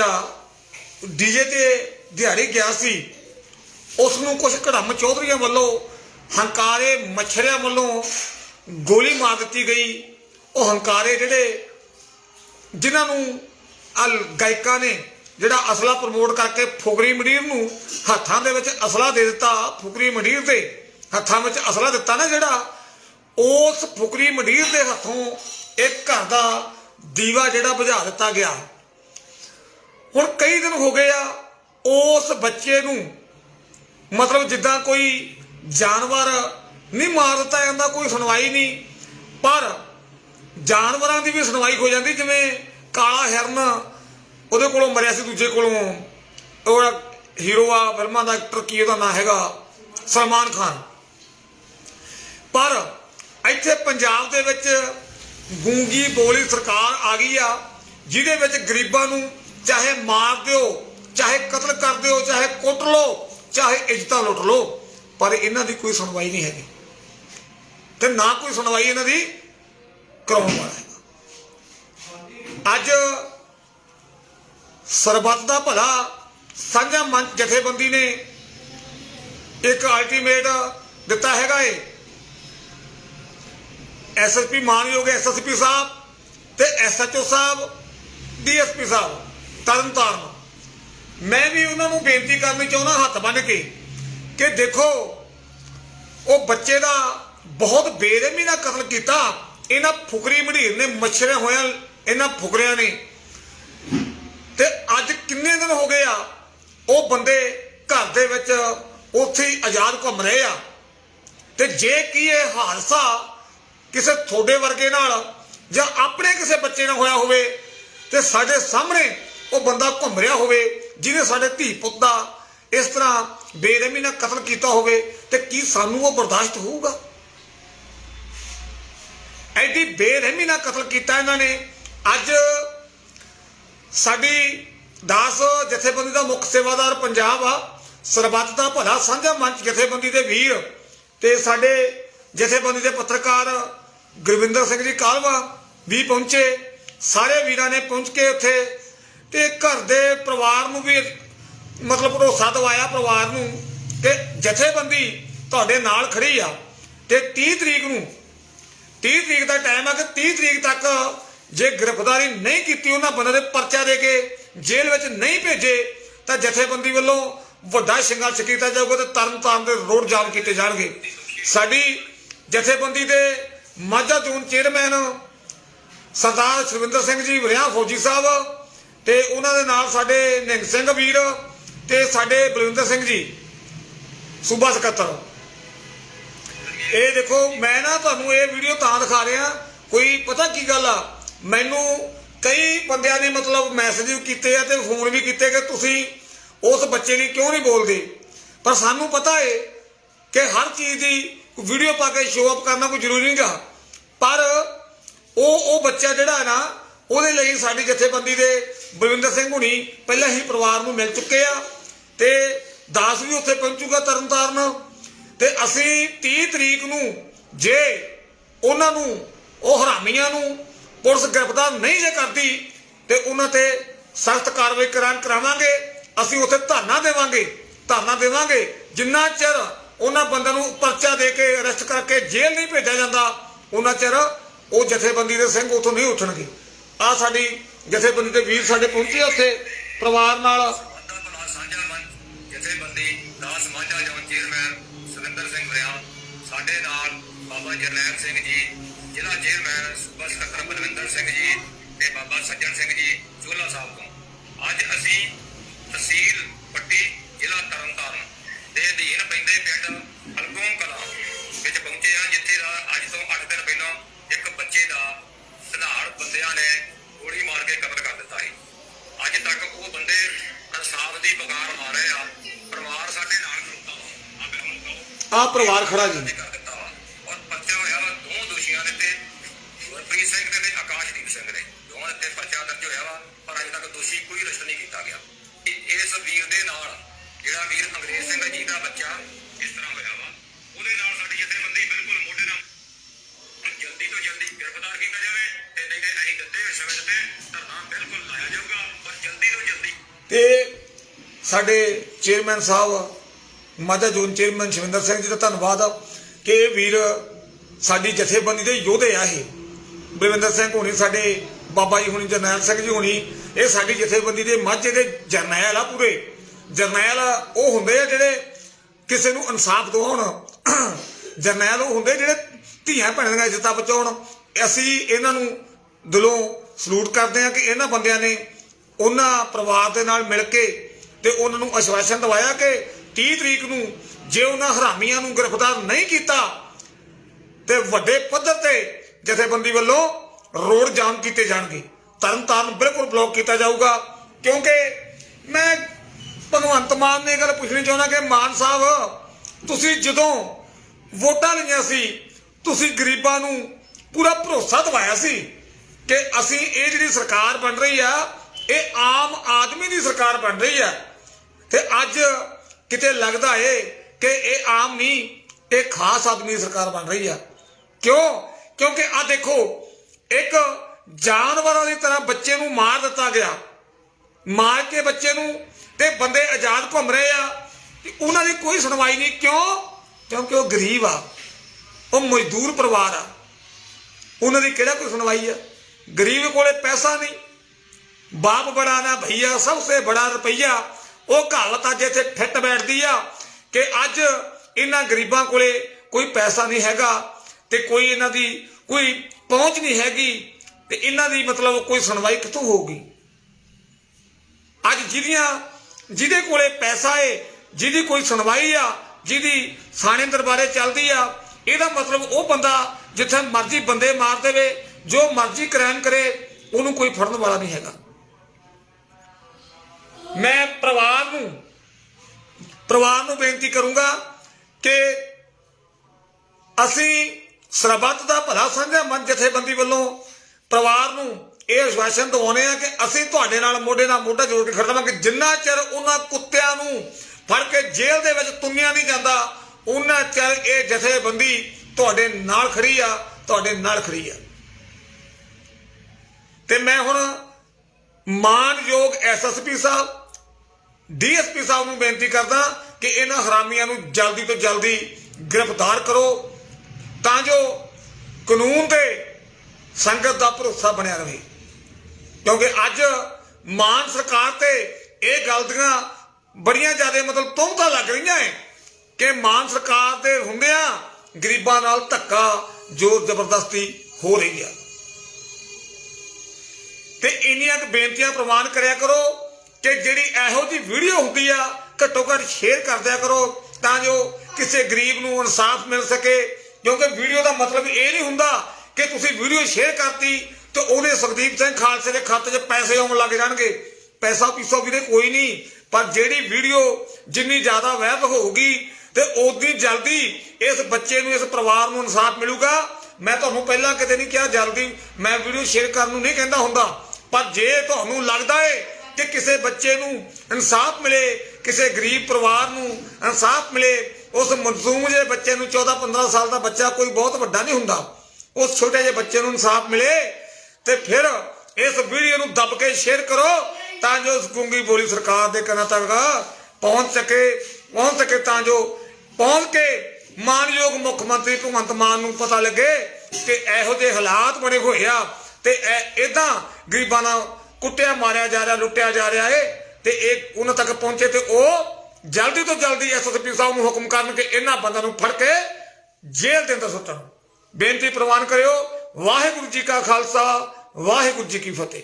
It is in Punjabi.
ਬੱਚਾ ਡੀਜੇ ਤੇ ਦਿਹਾੜੀ ਗਿਆ ਸੀ ਉਸ ਨੂੰ ਕੁਝ ਘੜਮ ਚੌਧਰੀਆਂ ਵੱਲੋਂ ਹੰਕਾਰੇ ਮੱਛਰਿਆਂ ਵੱਲੋਂ ਗੋਲੀ ਮਾਰ ਦਿੱਤੀ ਗਈ। ਉਹ ਹੰਕਾਰੇ ਜਿਹੜੇ ਜਿਨ੍ਹਾਂ ਨੂੰ ਅਲ ਗਾਇਕਾਂ ਨੇ ਜਿਹੜਾ ਅਸਲਾ ਪ੍ਰਮੋਟ ਕਰਕੇ ਫੁਕਰੀ ਮਡੀਰ ਨੂੰ ਹੱਥਾਂ ਦੇ ਵਿੱਚ ਅਸਲਾ ਦੇ ਦਿੱਤਾ, ਫੁਕਰੀ ਮਡੀਰ ਦੇ ਹੱਥਾਂ ਵਿੱਚ ਅਸਲਾ ਦਿੱਤਾ ਨਾ ਜਿਹੜਾ, ਉਸ ਫੁਕਰੀ ਮਡੀਰ ਦੇ ਹੱਥੋਂ ਇੱਕ ਘਰ ਦਾ ਦੀਵਾ ਜਿਹੜਾ ਬੁਝਾ ਦਿੱਤਾ ਗਿਆ। ਹੁਣ ਕਈ ਦਿਨ ਹੋ ਗਏ ਆ, ਉਸ ਬੱਚੇ ਨੂੰ ਮਤਲਬ ਜਿੱਦਾਂ ਕੋਈ ਜਾਨਵਰ ਨਹੀਂ ਮਾਰ ਦਿੱਤਾ ਜਾਂਦਾ, ਕੋਈ ਸੁਣਵਾਈ ਨਹੀਂ, ਪਰ ਜਾਨਵਰਾਂ ਦੀ ਵੀ ਸੁਣਵਾਈ ਹੋ ਜਾਂਦੀ, ਜਿਵੇਂ ਕਾਲਾ ਹਿਰਨ ਉਹਦੇ ਕੋਲੋਂ ਮਰਿਆ ਸੀ, ਦੂਜੇ ਕੋਲੋਂ। ਉਹ ਹੀਰੋ ਆ, ਫਿਲਮਾਂ ਦਾ ਐਕਟਰ, ਕੀ ਉਹਦਾ ਨਾਂ ਹੈਗਾ? ਸਲਮਾਨ ਖਾਨ। ਪਰ ਇੱਥੇ ਪੰਜਾਬ ਦੇ ਵਿੱਚ ਗੂੰਗੀ ਬੋਲੀ ਸਰਕਾਰ ਆ ਗਈ ਆ, ਜਿਹਦੇ ਵਿੱਚ ਗਰੀਬਾਂ ਨੂੰ ਚਾਹੇ ਮਾਰ ਦਿਓ, ਚਾਹੇ ਕਤਲ ਕਰ ਦਿਓ, ਚਾਹੇ ਕੁੱਟ ਲਓ, ਚਾਹੇ ਇੱਜ਼ਤਾਂ ਲੁੱਟ ਲਓ, ਪਰ ਇਹਨਾਂ ਦੀ ਕੋਈ ਸੁਣਵਾਈ ਨਹੀਂ ਹੈਗੀ। ਤੇ ਨਾ ਕੋਈ ਸੁਣਵਾਈ ਇਹਨਾਂ ਦੀ ਕਰਾਉਣ ਵਾਲਾ ਹੈਗਾ। ਅੱਜ ਸਰਬੱਤ ਦਾ ਭਲਾ ਸਾਂਝਾ ਮੰਚ ਜਥੇਬੰਦੀ ਨੇ ਇੱਕ ਅਲਟੀਮੇਟ ਦਿੱਤਾ ਹੈਗਾ ਏ। ਐਸਐਸਪੀ ਮਾਨਯੋਗ ਐਸਐਸਪੀ ਸਾਹਿਬ ਤੇ ਐਸਐਚਓ ਸਾਹਿਬ ਡੀਐਸਪੀ ਸਾਹਿਬ। ਤਰਨਤਾਰਨ। ਮੈਂ ਵੀ ਉਹਨਾਂ ਨੂੰ ਬੇਨਤੀ ਕਰਨੀ ਚਾਹੁੰਦਾ ਹੱਥ ਬੰਨ੍ਹ ਕੇ ਕਿ ਦੇਖੋ, ਉਹ ਬੱਚੇ ਦਾ ਬਹੁਤ ਬੇਰਹਿਮੀ ਨਾਲ ਕਤਲ ਕੀਤਾ। ਇਹਨਾਂ ਫੁਕਰੀ ਮਢੀਰ ਨੇ ਮੱਛਰਿਆਂ ਹੋਇਆਂ, ਇਹਨਾਂ ਫੁਕਰਿਆਂ ਨੇ। ਤੇ ਅੱਜ ਕਿੰਨੇ ਦਿਨ ਹੋ ਗਏ ਆ, ਉਹ ਬੰਦੇ ਘਰ ਦੇ ਵਿੱਚ ਉੱਥੇ ਹੀ ਆਜ਼ਾਦ ਘੁੰਮ ਰਹੇ ਆ। ਤੇ ਜੇ ਕੀ ਇਹ ਹਾਦਸਾ ਕਿਸੇ ਤੁਹਾਡੇ ਵਰਗੇ ਨਾਲ ਜਾਂ ਆਪਣੇ ਕਿਸੇ ਬੱਚੇ ਨਾਲ ਹੋਇਆ ਹੋਵੇ, ਤੇ ਸਾਡੇ ਸਾਹਮਣੇ ਉਹ ਬੰਦਾ ਘੁੰਮ ਰਿਹਾ ਹੋਵੇ, ਜਿਹਨੇ ਸਾਡੇ ਧੀ ਪੁੱਤ ਦਾ ਇਸ ਤਰ੍ਹਾਂ ਬੇਰਹਿਮੀ ਨਾਲ ਕਤਲ ਕੀਤਾ ਹੋਵੇ, ਤੇ ਕੀ ਸਾਨੂੰ ਉਹ ਬਰਦਾਸ਼ਤ ਹੋਊਗਾ? ਐਡੀ ਬੇਰਹਿਮੀ ਨਾਲ ਕਤਲ ਕੀਤਾ ਇਹਨਾਂ ਨੇ। ਅੱਜ ਸਾਡੀ ਦਾਸ ਜਥੇਬੰਦੀ ਦਾ ਮੁੱਖ ਸੇਵਾਦਾਰ ਪੰਜਾਬ ਆ, ਸਰਬੱਤ ਦਾ ਭਲਾ ਸਾਂਝਾ ਮੰਚ ਜਥੇਬੰਦੀ ਦੇ ਵੀਰ ਤੇ ਸਾਡੇ ਜਥੇਬੰਦੀ ਦੇ ਪੱਤਰਕਾਰ ਗੁਰਵਿੰਦਰ ਸਿੰਘ ਜੀ ਕਾਲਵਾ ਵੀ ਪਹੁੰਚੇ। ਸਾਰੇ ਵੀਰਾਂ ਨੇ ਪਹੁੰਚ ਕੇ ਉੱਥੇ ਤੇ ਘਰ ਦੇ ਪਰਿਵਾਰ ਨੂੰ ਵੀ ਮਤਲਬ ਭਰੋਸਾ ਦਵਾਇਆ ਪਰਿਵਾਰ ਨੂੰ ਕਿ ਜਥੇਬੰਦੀ ਤੁਹਾਡੇ ਨਾਲ ਖੜੀ ਆ। ਤੇ 30 ਤਰੀਕ ਨੂੰ 30 ਤਰੀਕ ਦਾ ਟਾਈਮ ਆ ਕਿ 30 ਤਰੀਕ ਤੱਕ ਜੇ ਗ੍ਰਿਫਤਾਰੀ ਨਹੀਂ ਕੀਤੀ ਉਹਨਾਂ ਬੰਦੇ ਦੇ ਪਰਚਾ ਦੇ ਕੇ ਜੇਲ੍ਹ ਵਿੱਚ ਨਹੀਂ ਭੇਜੇ, ਤਾਂ ਜਥੇਬੰਦੀ ਵੱਲੋਂ ਵੱਡਾ ਸੰਘਰਸ਼ ਕੀਤਾ ਜਾਊਗਾ ਤੇ ਤਰਨ ਤਾਰਨ ਦੇ ਰੋਡ ਜਾਮ ਕੀਤੇ ਜਾਣਗੇ। ਸਾਡੀ ਜਥੇਬੰਦੀ ਦੇ ਮਾਝਾ ਜ਼ੋਨ ਚੇਅਰਮੈਨ ਸਰਦਾਰ ਸੁਰਿੰਦਰ ਸਿੰਘ ਜੀ, ਵਰਿਆ ਫੌਜੀ ਸਾਹਿਬ ਤੇ ਉਹਨਾਂ ਦੇ ਨਾਲ ਸਾਡੇ ਨਿੰਗ ਸਿੰਘ ਵੀਰ ਤੇ ਸਾਡੇ ਬਲਵਿੰਦਰ ਸਿੰਘ ਜੀ, ਸੂਬਾ ਸਕੱਤਰ। ਇਹ ਦੇਖੋ, ਮੈਂ ਨਾ ਤੁਹਾਨੂੰ ਇਹ ਵੀਡੀਓ ਤਾਂ ਦਿਖਾ ਰਿਹਾ, ਕੋਈ ਪਤਾ ਕੀ ਗੱਲ ਆ? ਮੈਨੂੰ ਕਈ ਬੰਦਿਆਂ ਨੇ ਮਤਲਬ ਮੈਸੇਜ ਕੀਤੇ ਆ ਤੇ ਫੋਨ ਵੀ ਕੀਤੇ ਕਿ ਤੁਸੀਂ ਉਸ ਬੱਚੇ ਦੀ ਕਿਉਂ ਨਹੀਂ ਬੋਲਦੇ? ਪਰ ਸਾਨੂੰ ਪਤਾ ਏ ਕਿ ਹਰ ਚੀਜ਼ ਦੀ ਵੀਡੀਓ ਪਾ ਕੇ ਸ਼ੋਅ ਅਪ ਕਰਨਾ ਕੋਈ ਜ਼ਰੂਰੀ ਨਹੀਂਗਾ। ਪਰ ਉਹ ਉਹ ਬੱਚਾ ਜਿਹੜਾ ਹੈ ਨਾ ਉਹਦੇ ਲਈ ਸਾਡੀ ਜਥੇਬੰਦੀ ਦੇ ਬਲਵਿੰਦਰ ਸਿੰਘ ਹੁਣੀ ਪਹਿਲਾਂ ਹੀ ਪਰਿਵਾਰ ਨੂੰ ਮਿਲ ਚੁੱਕੇ ਆ ਤੇ ਦਾਸ ਵੀ ਉੱਥੇ ਪਹੁੰਚੂਗਾ ਤਰਨਤਾਰਨ। ਤੇ ਅਸੀਂ 30 ਤਰੀਕ ਨੂੰ ਜੇ ਉਹਨਾਂ ਨੂੰ, ਉਹ ਹਰਾਮੀਆਂ ਨੂੰ ਪੁਲਿਸ ਗ੍ਰਿਫਤਾਰ ਨਹੀਂ ਜੇ ਕਰਦੀ, ਤੇ ਉਹਨਾਂ ਤੇ ਸਖਤ ਕਾਰਵਾਈ ਕਰਾਂ ਕਰਾਵਾਂਗੇ, ਅਸੀਂ ਉੱਥੇ ਧਰਨਾ ਦੇਵਾਂਗੇ ਧਰਨਾ ਦੇਵਾਂਗੇ। ਜਿੰਨਾ ਚਿਰ ਉਹਨਾਂ ਬੰਦਿਆਂ ਨੂੰ ਪਰਚਾ ਦੇ ਕੇ ਅਰੈਸਟ ਕਰਕੇ ਜੇਲ੍ਹ ਨਹੀਂ ਭੇਜਿਆ ਜਾਂਦਾ, ਉਹਨਾਂ ਚਿਰ ਉਹ ਜਥੇਬੰਦੀ ਦੇ ਸਿੰਘ ਉੱਥੋਂ ਨਹੀਂ ਉੱਠਣਗੇ। ਆ ਸਾਡੀ ਜਥੇਬੰਦੀ ਦੇ ਵੀਰ ਸਾਡੇ ਪਹੁੰਚੇ ਉੱਥੇ ਪਰਿਵਾਰ ਨਾਲ। ਜਥੇਬੰਦੀ ਦਾਸ ਮਾਝਾ ਜੋਨ ਚੇਅਰਮੈਨ ਸੁਰਿੰਦਰ ਸਿੰਘ ਵਰਿਆ, ਸਾਡੇ ਨਾਲ ਬਾਬਾ ਜਰਨੈਲ ਸਿੰਘ ਜੀ, ਜ਼ਿਲ੍ਹਾ ਚੇਅਰਮੈਨ ਸੂਬਾ ਸਕੱਤਰ ਬਲਵਿੰਦਰ ਸਿੰਘ ਜੀ ਤੇ ਬਾਬਾ ਸੱਜਣ ਸਿੰਘ ਜੀ ਚੋਲਾ ਸਾਹਿਬ ਤੋਂ ਰਹੇ ਆ। ਪਰਿਵਾਰ ਸਾਡੇ ਨਾਲ ਖੜੋਤਾ ਵਾ। ਆ ਬਿਲਕੁਲ ਕਹੋ ਆ ਪਰਿਵਾਰ ਖੜਾ ਜੀ। ਔਰ ਪਰਚਾ ਹੋਇਆ ਵਾ ਦੋ ਦੋਸ਼ੀਆਂ ਦੇ ਤੇ ਗੁਰਪ੍ਰੀਤ ਸਿੰਘ ਦੇ ਤੇ ਆਕਾਸ਼ਦੀਪ ਸਿੰਘ ਦੇ। ਦੋਵਾਂ ਤੇ ਪਰਚਾ ਦਰਜ ਹੋਇਆ ਵਾ ਪਰ ਅਜੇ ਤੱਕ ਦੋਸ਼ੀ ਕੋਈ ਅਰੈਸਟ ਨਹੀਂ ਕੀਤਾ ਗਿਆ। ਇਸ ਵੀਰ ਦੇ ਨਾਲ ਜਿਹੜਾ ਵੀਰ ਅੰਗਰੇਜ਼ ਸਿੰਘ ਜੀ ਦਾ ਬੱਚਾ ਸਾਡੇ ਚੇਅਰਮੈਨ ਸਾਹਿਬ ਮਾਝਾ ਜ਼ੋਨ ਚੇਅਰਮੈਨ ਸ਼ਵਿੰਦਰ ਸਿੰਘ ਜੀ ਦਾ ਧੰਨਵਾਦ ਕਿ ਇਹ ਵੀਰ ਸਾਡੀ ਜਥੇਬੰਦੀ ਦੇ ਯੋਧੇ ਆ ਇਹ। ਬਲਵਿੰਦਰ ਸਿੰਘ ਹੋਣੀ ਸਾਡੇ, ਬਾਬਾ ਜੀ ਹੋਣੀ ਜਰਨੈਲ ਸਿੰਘ ਜੀ ਹੋਣੀ, ਇਹ ਸਾਡੀ ਜਥੇਬੰਦੀ ਦੇ ਮਾਝੇ ਦੇ ਜਰਨੈਲ ਆ ਪੂਰੇ। ਜਰਨੈਲ ਉਹ ਹੁੰਦੇ ਆ ਜਿਹੜੇ ਕਿਸੇ ਨੂੰ ਇਨਸਾਫ ਦਿਵਾਉਣ। ਜਰਨੈਲ ਉਹ ਹੁੰਦੇ ਜਿਹੜੇ ਧੀਆਂ ਭੈਣਾਂ ਦੀਆਂ ਇੱਜ਼ਤਾਂ ਬਚਾਉਣ। ਅਸੀਂ ਇਹਨਾਂ ਨੂੰ ਦਿਲੋਂ ਸਲੂਟ ਕਰਦੇ ਹਾਂ ਕਿ ਇਹਨਾਂ ਬੰਦਿਆਂ ਨੇ ਉਹਨਾਂ ਪਰਿਵਾਰ ਦੇ ਨਾਲ ਮਿਲ ਕੇ ਤੇ ਉਹਨਾਂ ਨੂੰ ਅਸ਼ਵਾਸਨ ਦਵਾਇਆ ਕਿ 30 ਤਰੀਕ ਨੂੰ ਜੇ ਉਹਨਾਂ ਹਰਾਮੀਆਂ ਨੂੰ ਗ੍ਰਿਫਤਾਰ ਨਹੀਂ ਕੀਤਾ ਤੇ ਵੱਡੇ ਪੱਧਰ ਤੇ ਜਥੇਬੰਦੀ ਵੱਲੋਂ ਰੋਡ ਜਾਮ ਕੀਤੇ ਜਾਣਗੇ। ਤਰਨਤਾਰਨ ਬਿਲਕੁਲ ਬਲੌਕ ਕੀਤਾ ਜਾਊਗਾ, ਕਿਉਂਕਿ ਮੈਂ ਭਗਵੰਤ ਮਾਨ ਨੇ ਇਹ ਗੱਲ ਪੁੱਛਣੀ ਚਾਹੁੰਦਾ ਕਿ ਮਾਨ ਸਾਹਿਬ, ਤੁਸੀਂ ਜਦੋਂ ਵੋਟਾਂ ਲਈਆਂ ਸੀ, ਤੁਸੀਂ ਗਰੀਬਾਂ ਨੂੰ ਪੂਰਾ ਭਰੋਸਾ ਦਿਵਾਇਆ ਸੀ ਕਿ ਅਸੀਂ ਇਹ ਜਿਹੜੀ ਸਰਕਾਰ ਬਣ ਰਹੀ ਆ ਇਹ ਆਮ ਆਦਮੀ ਦੀ ਸਰਕਾਰ ਬਣ ਰਹੀ ਹੈ। ਤੇ ਅੱਜ ਕਿਤੇ ਲੱਗਦਾ ਏ ਕਿ ਇਹ ਆਮ ਨਹੀਂ, ਇਹ ਖਾਸ ਆਦਮੀ ਦੀ ਸਰਕਾਰ ਬਣ ਰਹੀ ਆ ਕਿਉਂ? ਕਿਉਂਕਿ ਆ ਦੇਖੋ, ਇੱਕ ਜਾਨਵਰਾਂ ਦੀ ਤਰ੍ਹਾਂ ਬੱਚੇ ਨੂੰ ਮਾਰ ਦਿੱਤਾ ਗਿਆ। ਮਾਰ ਕੇ ਬੱਚੇ ਨੂੰ ਤੇ ਬੰਦੇ ਆਜ਼ਾਦ ਘੁੰਮ ਰਹੇ ਆ। ਤੇ ਉਹਨਾਂ ਦੀ ਕੋਈ ਸੁਣਵਾਈ ਨਹੀਂ। ਕਿਉਂ? ਕਿਉਂਕਿ ਉਹ ਗਰੀਬ ਆ। ਉਹ ਮਜ਼ਦੂਰ ਪਰਿਵਾਰ ਆ। ਉਹਨਾਂ ਦੀ ਕਿਹੜਾ ਕੋਈ ਸੁਣਵਾਈ ਆ? ਗਰੀਬ ਕੋਲੇ ਪੈਸਾ ਨਹੀਂ। ਬਾਪ ਬੜਾ ਨਾ ਭਈਆ, ਸਭ ਤੋਂ ਬੜਾ ਰੁਪਈਆ। ਉਹ ਕਹਾਵਤ ਅੱਜ ਇੱਥੇ ਫਿੱਟ ਬੈਠਦੀ ਆ ਕਿ ਅੱਜ ਇਹਨਾਂ ਗਰੀਬਾਂ ਕੋਲੇ ਕੋਈ ਪੈਸਾ ਨਹੀਂ ਹੈਗਾ ਤੇ ਕੋਈ ਇਹਨਾਂ ਦੀ ਕੋਈ ਪਹੁੰਚ ਨਹੀਂ ਹੈਗੀ ਤੇ ਇਹਨਾਂ ਦੀ ਮਤਲਬ ਕੋਈ ਸੁਣਵਾਈ ਕਿੱਥੋਂ ਹੋਊਗੀ? ਅੱਜ ਜਿਹਦੀਆਂ, ਜਿਹਦੇ ਕੋਲੇ ਪੈਸਾ ਏ, ਜਿਹਦੀ ਕੋਈ ਸੁਣਵਾਈ ਆ, ਜਿਹਦੀ ਥਾਣੇ ਦਰਬਾਰੇ ਚੱਲਦੀ ਆ, ਇਹਦਾ ਮਤਲਬ ਉਹ ਬੰਦਾ ਜਿੱਥੇ ਮਰਜ਼ੀ ਬੰਦੇ ਮਾਰ ਦੇਵੇ, ਜੋ ਮਰਜ਼ੀ ਕ੍ਰਾਈਮ ਕਰੇ, ਉਹਨੂੰ ਕੋਈ ਫੜਨ ਵਾਲਾ ਨਹੀਂ ਹੈਗਾ। ਮੈਂ ਪਰਿਵਾਰ ਨੂੰ ਪਰਿਵਾਰ ਨੂੰ ਬੇਨਤੀ ਕਰੂੰਗਾ ਕਿ ਅਸੀਂ ਸਰਬੱਤ ਦਾ ਭਲਾ ਸਾਂਝਾ ਮਨ ਜਥੇਬੰਦੀ ਵੱਲੋਂ ਪਰਿਵਾਰ ਨੂੰ ਇਹ ਆਸ਼ਵਾਸਨ ਦਿਵਾਉਂਦੇ ਆ ਕਿ ਅਸੀਂ ਤੁਹਾਡੇ ਨਾਲ ਮੋਢੇ ਨਾਲ ਮੋਢਾ ਜੋੜ ਕੇ ਖੜਾਵਾਂਗੇ ਜਿੰਨਾ ਚਿਰ ਉਹਨਾਂ ਕੁੱਤਿਆਂ ਨੂੰ ਫੜ ਕੇ ਜੇਲ੍ਹ ਦੇ ਵਿੱਚ ਤੁੰਨਿਆ ਨਹੀਂ ਜਾਂਦਾ, ਉਹਨਾਂ ਚਿਰ ਇਹ ਜਥੇਬੰਦੀ ਤੁਹਾਡੇ ਨਾਲ ਖੜੀ ਆ, ਤੁਹਾਡੇ ਨਾਲ ਖੜੀ ਆ। ਤੇ ਮੈਂ ਹੁਣ ਮਾਨਯੋਗ ਐਸਐਸਪੀ ਸਾਹਿਬ ਡੀਐਸਪੀ ਸਾਹਿਬ ਨੂੰ ਬੇਨਤੀ ਕਰਦਾ ਕਿ ਇਹਨਾਂ ਹਰਾਮੀਆਂ ਨੂੰ ਜਲਦੀ ਤੋਂ ਜਲਦੀ ਗ੍ਰਿਫਤਾਰ ਕਰੋ, ਤਾਂ ਜੋ ਕਾਨੂੰਨ ਤੇ ਸੰਗਤ ਦਾ ਭਰੋਸਾ ਬਣਿਆ ਰਹੇ। ਕਿਉਂਕਿ ਅੱਜ ਮਾਨ ਸਰਕਾਰ ਤੇ ਇਹ ਗੱਲ ਦੀਆਂ ਬੜੀਆਂ ਜ਼ਿਆਦਾ ਮਤਲਬ ਤੋਹਮਤਾਂ ਲੱਗ ਰਹੀਆਂ ਹੈ ਕਿ ਮਾਨ ਸਰਕਾਰ ਦੇ ਹੁੰਦਿਆਂ ਗਰੀਬਾਂ ਨਾਲ ਧੱਕਾ ਜ਼ੋਰ ਜ਼ਬਰਦਸਤੀ ਹੋ ਰਹੀ ਆ। ਤੇ ਇੰਨੀਆਂ ਕੁ ਬੇਨਤੀਆਂ ਪ੍ਰਵਾਨ ਕਰਿਆ ਕਰੋ ਕਿ ਜਿਹੜੀ ਇਹੋ ਜਿਹੀ ਵੀਡੀਓ ਹੁੰਦੀ ਆ, ਘੱਟੋ ਘੱਟ ਸ਼ੇਅਰ ਕਰ ਦਿਆ ਕਰੋ ਤਾਂ ਜੋ ਕਿਸੇ ਗਰੀਬ ਨੂੰ ਇਨਸਾਫ ਮਿਲ ਸਕੇ। ਕਿਉਂਕਿ ਵੀਡੀਓ ਦਾ ਮਤਲਬ ਇਹ ਨਹੀਂ ਹੁੰਦਾ ਕਿ ਤੁਸੀਂ ਵੀਡੀਓ ਸ਼ੇਅਰ ਕਰਤੀ ਤੇ ਉਹਦੇ ਸੁਖਦੀਪ ਸਿੰਘ ਖਾਲਸੇ ਦੇ ਖਾਤੇ 'ਚ ਪੈਸੇ ਆਉਣ ਲੱਗ ਜਾਣਗੇ। ਪੈਸਾ ਪੀਸੋ ਵੀਰੇ ਕੋਈ ਨਹੀਂ, ਪਰ ਜਿਹੜੀ ਵੀਡੀਓ ਜਿੰਨੀ ਜ਼ਿਆਦਾ ਵਾਇਰਲ ਹੋਊਗੀ ਤੇ ਉਨੀ ਜਲਦੀ ਇਸ ਬੱਚੇ ਨੂੰ, ਇਸ ਪਰਿਵਾਰ ਨੂੰ ਇਨਸਾਫ ਮਿਲੂਗਾ। ਮੈਂ ਤੁਹਾਨੂੰ ਪਹਿਲਾਂ ਕਿਤੇ ਨਹੀਂ ਕਿਹਾ ਜਲਦੀ ਮੈਂ ਵੀਡੀਓ ਸ਼ੇਅਰ ਕਰਨ ਨੂੰ ਨਹੀਂ ਕਹਿੰਦਾ ਹੁੰਦਾ। ਪਰ ਜੇ ਤੁਹਾਨੂੰ ਲੱਗਦਾ ਏ ਕਿ ਕਿਸੇ ਬੱਚੇ ਨੂੰ ਇਨਸਾਫ ਮਿਲੇ, ਕਿਸੇ ਗਰੀਬ ਪਰਿਵਾਰ ਨੂੰ ਇਨਸਾਫ ਮਿਲੇ, ਉਸ ਮਨਜ਼ੂਮ ਜਿਹੇ ਬੱਚੇ ਨੂੰ 14 15 ਸਾਲ ਦਾ ਬੱਚਾ ਕੋਈ ਬਹੁਤ ਵੱਡਾ ਨਹੀਂ ਹੁੰਦਾ, ਉਸ ਛੋਟੇ ਜਿਹੇ ਬੱਚੇ ਨੂੰ ਇਨਸਾਫ ਮਿਲੇ, ਤੇ ਫਿਰ ਇਸ ਵੀਡੀਓ ਨੂੰ ਦੱਬ ਕੇ ਸ਼ੇਅਰ ਕਰੋ, ਤਾਂ ਜੋ ਉਸ ਗੁੰਗੀ ਬੋਲੀ ਸਰਕਾਰ ਦੇ ਕੰਨਾਂ ਤੱਕ ਪਹੁੰਚ ਸਕੇ ਪਹੁੰਚ ਸਕੇ ਤਾਂ ਜੋ ਪਹੁੰਚ ਕੇ ਮਾਨਯੋਗ ਮੁੱਖ ਮੰਤਰੀ ਭਗਵੰਤ ਮਾਨ ਨੂੰ ਪਤਾ ਲੱਗੇ ਕਿ ਇਹੋ ਜਿਹੇ ਹਾਲਾਤ ਬਣੇ ਹੋਏ ਆ ਤੇ ਇਦਾਂ ਗਰੀਬਾਂ ਨਾਲ ਕੁੱਟਿਆ, ਮਾਰਿਆ ਜਾ ਰਿਹਾ, ਲੁੱਟਿਆ ਜਾ ਰਿਹਾ ਏ, ਤੇ ਇਹ ਉਹਨਾਂ ਤੱਕ ਪਹੁੰਚੇ ਤੇ ਉਹ ਜਲਦੀ ਤੋਂ ਜਲਦੀ ਐਸਐਸਪੀ ਸਾਹਿਬ ਨੂੰ ਹੁਕਮ ਕਰਨ ਕਿ ਇਹਨਾਂ ਬੰਦਿਆਂ ਨੂੰ ਫੜ ਕੇ ਜੇਲ੍ਹ ਦੇ ਅੰਦਰ ਸੁੱਟਣ। ਬੇਨਤੀ ਪ੍ਰਵਾਨ ਕਰਿਓ, ਵਾਹਿਗੁਰੂ ਜੀ ਕਾ ਖਾਲਸਾ, ਵਾਹਿਗੁਰੂ ਜੀ ਕੀ ਫਤਿਹ।